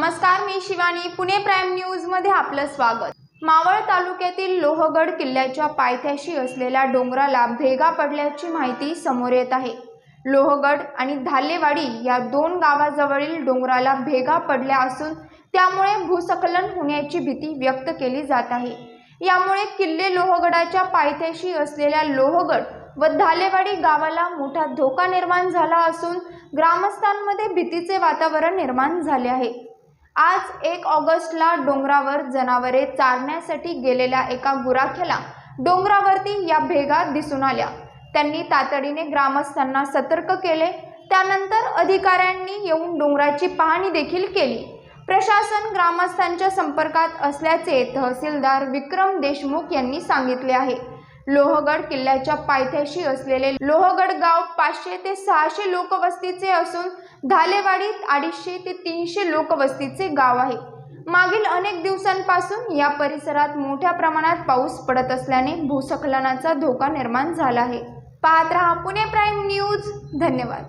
नमस्कार मी शिवानी. पुणे प्राईम न्यूजमध्ये आपलं स्वागत. मावळ तालुक्यातील लोहगड किल्ल्याच्या पायथ्याशी असलेल्या डोंगराला भेगा पडल्याची माहिती समोर येत आहे. लोहगड आणि धालेवाडी या दोन गावाजवळील डोंगराला भेगा पडल्या असून त्यामुळे भूस्खलन होण्याची भीती व्यक्त केली जात आहे. यामुळे किल्ले लोहगडाच्या पायथ्याशी असलेल्या लोहगड व धालेवाडी गावाला मोठा धोका निर्माण झाला असून ग्रामस्थांमध्ये भीतीचे वातावरण निर्माण झाले आहे. आज एक ऑगस्टला डोंगरावर जनावरे चारण्यासाठी गेलेल्या एका गुराख्याला डोंगरावरती या भेगा दिसून आल्या. त्यांनी तातडीने ग्रामस्थांना सतर्क केले. त्यानंतर अधिकाऱ्यांनी येऊन डोंगराची पाहणी देखील केली. प्रशासन ग्रामस्थांच्या संपर्कात असल्याचे तहसीलदार विक्रम देशमुख यांनी सांगितले आहे. लोहगड किल्ल्याच्या पायथ्याशी असलेले लोहगड गाव पाचशे ते सहाशे लोकवस्तीचे असून धालेवाडीत अडीचशे ते तीनशे लोकवस्तीचे गाव आहे. मागील अनेक दिवसांपासून या परिसरात मोठ्या प्रमाणात पाऊस पडत असल्याने भूस्खलनाचा धोका निर्माण झाला आहे. पाहत पुणे प्राईम न्यूज. धन्यवाद.